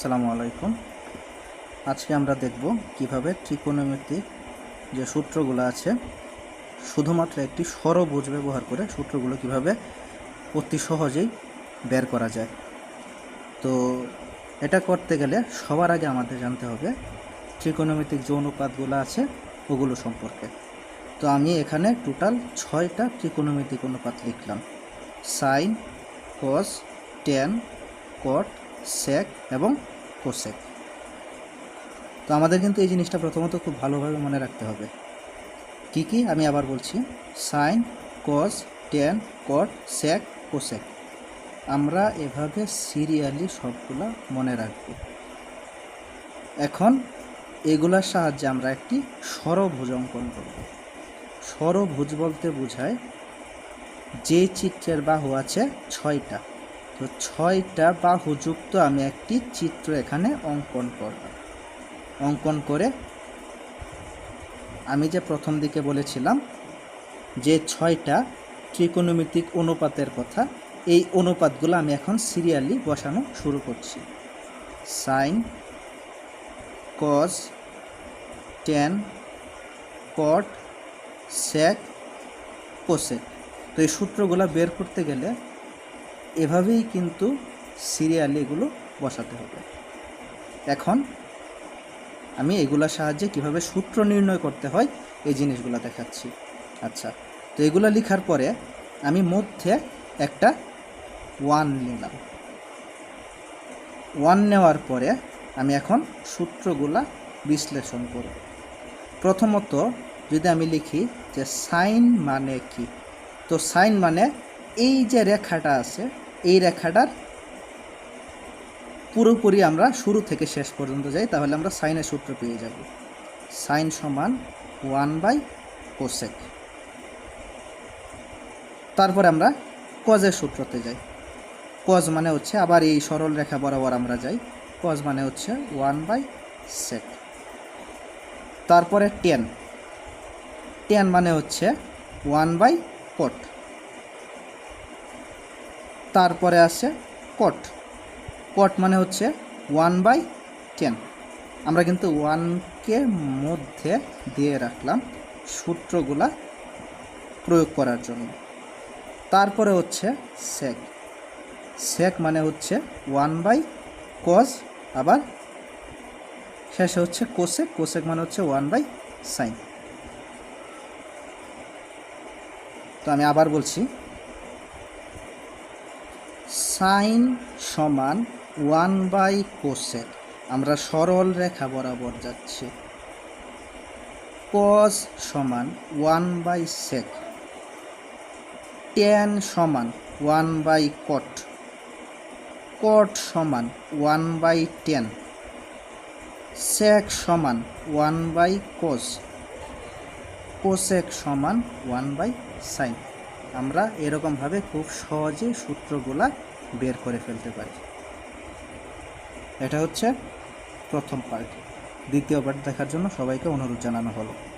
আসসালামু আলাইকুম। আজকে আমরা দেখব কীভাবে ত্রিকোণমিতিক যে সূত্রগুলো আছে, শুধুমাত্র একটি ষড়ভুজ ব্যবহার করে সূত্রগুলো কীভাবে অতি সহজেই বের করা যায়। তো এটা করতে গেলে সবার আগে আমাদের জানতে হবে ত্রিকোণমিতিক যে অনুপাতগুলো আছে ওগুলো সম্পর্কে। তো আমি এখানে টোটাল ছয়টা ত্রিকোণমিতিক অনুপাত লিখলাম। সাইন কস টেন কট সেক এবং কোসেক তো আমাদের কিন্তু এই জিনিসটা প্রথমত খুব ভালোভাবে মনে রাখতে হবে। কি কি? আমি আবার বলছি। Sine cos tan cot sec cosec আমরা এভাবে সিরিয়ালি সবগুলা মনে রাখব। এখন এগুলার সাহায্যে আমরা একটি ষড়ভুজ অঙ্কন করব। ষড়ভুজ বলতে বোঝায় যে চিত্রের বাহু আছে ছয়টা। তো ছয়টা বাহুযুক্ত আমি একটি চিত্র এখানে অঙ্কন করব। অঙ্কন করে আমি যে প্রথম দিকে বলেছিলাম যে ছয়টা ত্রিকোণমিতিক অনুপাতের কথা, এই অনুপাতগুলো আমি এখন সিরিয়ালি বসানো শুরু করছি। Sine, cos, tan, cot, sec, cosec. তো এই সূত্রগুলো বের করতে গেলে এভাবেই কিন্তু সিরিয়ালি এগুলো বসাতে হবে। এখন আমি এগুলোর সাহায্যে কীভাবে সূত্র নির্ণয় করতে হয়, এই জিনিসগুলো দেখাচ্ছি। আচ্ছা তো এগুলো লেখার পরে আমি মধ্যে একটা ওয়ান নিলাম। ওয়ান নেওয়ার পরে আমি এখন সূত্রগুলা বিশ্লেষণ করব। প্রথমত যদি আমি লিখি যে সাইন মানে কি, তো সাইন মানে এই যে রেখাটা আছে, এই রেখাটার পুরোপুরি আমরা শুরু থেকে শেষ পর্যন্ত যাই, তাহলে আমরা সাইনের সূত্র পেয়ে যাব। সাইন সমান ওয়ান বাই কোসেক। তারপরে আমরা কজের সূত্রতে যাই। কজ মানে হচ্ছে আবার এই সরল রেখা বরাবর আমরা যাই। কজ মানে হচ্ছে ওয়ান বাই সেক। তারপরে টেন। টেন মানে হচ্ছে ওয়ান বাই কট। তারপরে আছে কট কট মানে হচ্ছে ওয়ান বাই টেন আমরা কিন্তু ওয়ানকে মধ্যে দিয়ে রাখলাম সূত্রগুলা প্রয়োগ করার জন্য। তারপরে হচ্ছে সেক সেক মানে হচ্ছে ওয়ান বাই কজ আবার শেষে হচ্ছে কোসেক কোসেক মানে হচ্ছে ওয়ান বাই সাইন তো আমি আবার বলছি সাইন সমান ওয়ান বাই কোসেক আমরা সরল রেখা বরাবর যাচ্ছি। কস সমান ওয়ান বাই সেক। টেন সমান ওয়ান বাই কট। কট সমান ওয়ান বাই টেন। সেক সমান ওয়ান বাই কোস। কোসেক সমান ওয়ান বাই সাইন। আমরা এরকমভাবে খুব সহজে সূত্রগুলা বের করে ফেলতে পারি। এটা হচ্ছে প্রথম পার্ট দ্বিতীয় পার্ট দেখার জন্য সবাইকে অনুরোধ জানানো হলো।